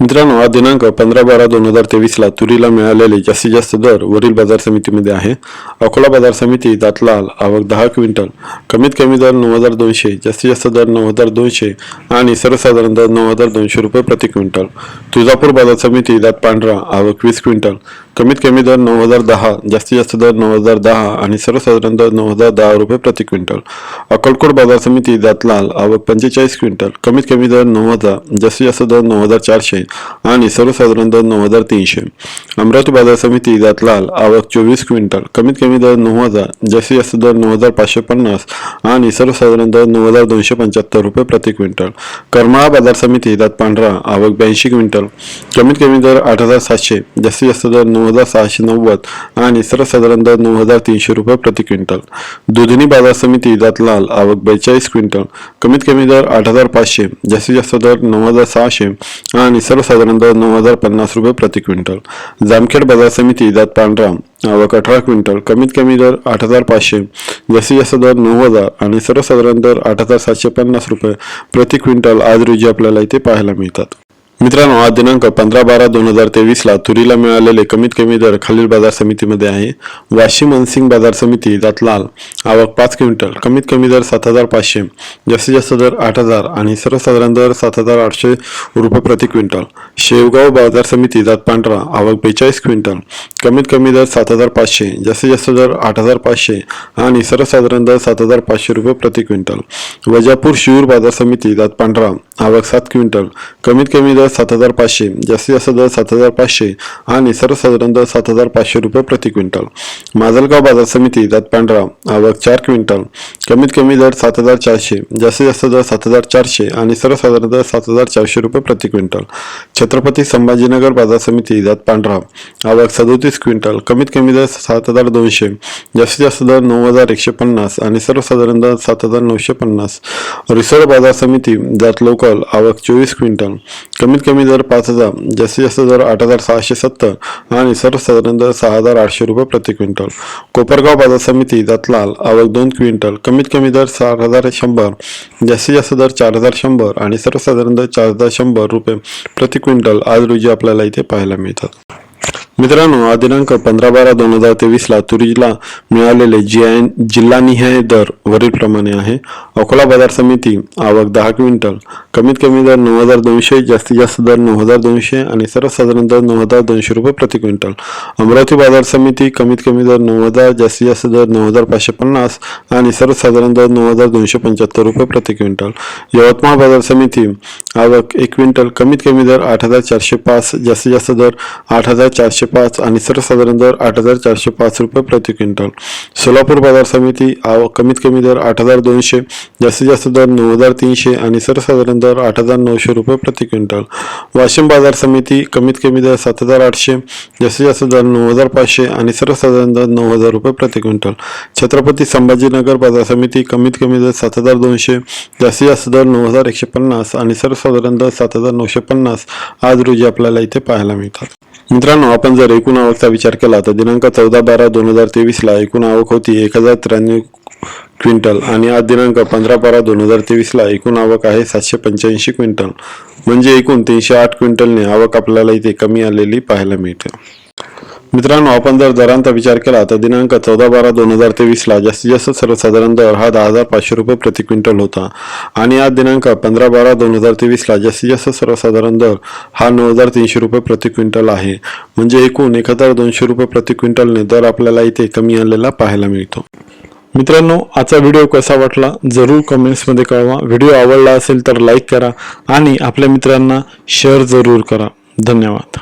मित्रांनो हा दिनांक पंधरा बारा दोन हजार तेवीसला तुरीला मिळालेले जास्तीत जास्त दर वरील बाजार समितीमध्ये आहे. अकोला बाजार समिती दातलाल आवक दहा क्विंटल कमीत कमी दर नऊ हजार दोनशे जास्तीत जास्त दर नऊ हजार दोनशे आणि सर्वसाधारण दर नऊ हजार दोनशे रुपये प्रति क्विंटल. तुळजापूर बाजार समिती दात पांढरा आवक वीस क्विंटल कमीत कमी दर नऊ हजार दहा जास्तीत जास्त दर नऊ हजार दहा आणि सर्वसाधारण दर नऊ हजार दहा रुपये प्रति क्विंटल. अकोलकोट बाजार समिती दातलाल आवक पंचेचाळीस क्विंटल कमीत कमी दर नऊ हजार जास्तीत जास्त दर नऊ हजार चारशे आणि सर्वसाधारण दर नऊ हजार तीनशे. अमरावती बाजार समिती दातलाल आवक चोवीस क्विंटल कमीत कमी दर नऊ हजार जास्तीत जास्त दर नऊ हजार पाचशे पन्नास आणि सर्वसाधारण दर नऊ हजार दोनशे पंच्याहत्तर रुपये प्रति क्विंटल. करमाळा बाजार समिती दात पांढरा आवक ब्याऐंशी क्विंटल कमीत कमी दर आठ हजार सातशे जास्तीत जास्त दर नऊ हजार सहाशे नव्वद आणि सर्वसाधारण दर नऊ हजार तीनशे रुपये प्रति क्विंटल. दुधनी बाजार समिती दातलाल आवक बेचाळीस क्विंटल कमीत कमी दर आठ हजार पाचशे जास्तीत जास्त दर नऊ हजार सहाशे आणि सर्व सर्वसाधारण दर नऊ हजार पन्नास रुपये प्रति क्विंटल. जामखेड बाजार समिती दात पांढरा आवक अठरा क्विंटल कमीत कमी दर आठ हजार पाचशे जास्तीत जास्त दर नऊ हजार आणि सर्वसाधारण दर आठ हजार सातशे पन्नास रुपये प्रति क्विंटल आज रोजी आपल्याला इथे पाहायला मिळतात. मित्रांनो आज दिनांक पंधरा बारा दोन हजार तेवीसला तुरीला मिळालेले कमीत कमी दर खालील बाजार समितीमध्ये आहे. वाशिम अनसिंग बाजार समिती जातलाल आवक पाच क्विंटल कमीत कमी दर सात हजार पाचशे जास्तीत जास्त दर आठ हजार आणि सर्वसाधारण दर सात हजार आठशे रुपये प्रति क्विंटल. शेवगाव बाजार समिती जात पांढरा आवक बेचाळीस क्विंटल कमीत कमी दर सात हजार पाचशे जास्तीत जास्त दर आठ हजार पाचशे आणि सर्वसाधारण दर सात हजार पाचशे रुपये प्रति क्विंटल. वजापूर शिऊर बाजार समिती जात पांढरा आवक सात क्विंटल कमीत कमी दर सात हजार पाचशे जास्तीत जास्त दर सात हजार पाचशे आणि सर्वसाधारण दर सात हजार पाचशे रुपये प्रति क्विंटल. माजलगाव बाजार समिती दात पांढरा आवक चार क्विंटल. कमीत कमी दर सात हजार चारशे जास्तीत जास्त दर सात हजार चारशे आणि सर्वसाधारण दर सात हजार चारशे रुपये प्रति क्विंटल. छत्रपती संभाजीनगर बाजार समिती दात पांढरा आवक सदोतीस क्विंटल. कमीत कमी दर सात हजार दोनशे जास्तीत जास्त दर नऊ हजार एकशे पन्नास आणि सर्वसाधारण दर सात हजार नऊशे पन्नास. रिसोड बाजार समिती जात लोकल आवक चोवीस क्विंटल. कमीत कमी दर पाच हजार जास्तीत जास्त दर आठ हजार सहाशे सत्तर आणि सर्वसाधारण दर सहा हजार आठशे रुपये प्रति क्विंटल. कोपरगाव बाजार समिती दातलाल आवक दोन क्विंटल कमीत कमी दर सात हजार शंभर जास्तीत जास्त दर चार हजार शंभर आणि सर्वसाधारण दर चार हजार शंभर रुपये प्रति क्विंटल आज रोजी आपल्याला इथे पाहायला मिळतात. मित्रांनो हा दिनांक पंधरा बारा दोन हजार तेवीसला तुरीला मिळालेले जी आय जिल्हानिहाय दर वरीलप्रमाणे आहे. अकोला बाजार समिती आवक दहा क्विंटल. कमीत कमी दर नऊ हजार दोनशे जास्तीत जास्त दर नऊ हजार दोनशे आणि सर्वसाधारण दर नऊ हजार दोनशे रुपये प्रति क्विंटल. अमरावती बाजार समिती कमीत कमी दर नऊ हजार जास्तीत जास्त दर नऊ हजार पाचशे पन्नास आणि सर्वसाधारण दर नऊ हजार दोनशे पंच्याहत्तर रुपये प्रति क्विंटल. यवतमाळ बाजार समिती आवक एक क्विंटल कमीत कमी दर आठ हजार चारशे पाच जास्तीत जास्त दर आठ हजार चारशे पाच आणि सर्वसाधारण दर आठ हजार चारशे पाच रुपये प्रति क्विंटल. सोलापूर बाजार समिती आव कमीत कमी दर आठ हजार दोनशे जास्तीत जास्त दर नऊ हजार तीनशे आणि सर्वसाधारण दर आठ हजार नऊशे रुपये प्रति क्विंटल. वाशिम बाजार समिती कमीत कमी दर सात हजार आठशे जास्तीत जास्त दर नऊ हजार पाचशे आणि सर्वसाधारण दर नऊ हजार रुपये प्रति क्विंटल. छत्रपती संभाजीनगर बाजार समिती कमीत कमी दर सात हजार दोनशे जास्तीत जास्त दर नऊ हजार एकशे पन्नास आणि सर्वसाधारण दर सात हजार नऊशे पन्नास आज रोजी आपल्याला इथे पाहायला मिळतात. मित्रांनो आपण जर एकूण आवकचा विचार केला तर दिनांक चौदा बारा दोन हजार तेवीसला एकूण आवक होती एक हजार त्र्याण्णव क्विंटल आणि आज दिनांक पंधरा बारा दोन हजार तेवीसला एकूण आवक आहे सातशे पंच्याऐंशी क्विंटल. म्हणजे एकूण तीनशे आठ क्विंटलने आवक आपल्याला इथे कमी आलेली पाहायला मिळते. मित्रांनो आपण जर दरांचा विचार केला तर दिनांक चौदा बारा दोन हजार तेवीसला जास्तीत जास्त सर्वसाधारण दर हा दहा हजार पाचशे रुपये प्रति क्विंटल होता. आणि आज दिनांक पंधरा बारा दोन हजार तेवीसला जास्तीत जास्त सर्वसाधारण दर हा नऊ हजार तीनशे रुपये प्रति क्विंटल आहे. म्हणजे एकूण एक हजार दोनशे रुपये प्रति क्विंटलने दर आपल्याला इथे कमी आलेला पाहायला मिळतो. मित्रांनो आजचा व्हिडिओ कसा वाटला जरूर कमेंट्समध्ये कळवा. व्हिडिओ आवडला असेल तर लाईक करा आणि आपल्या मित्रांना शेअर जरूर करा. धन्यवाद.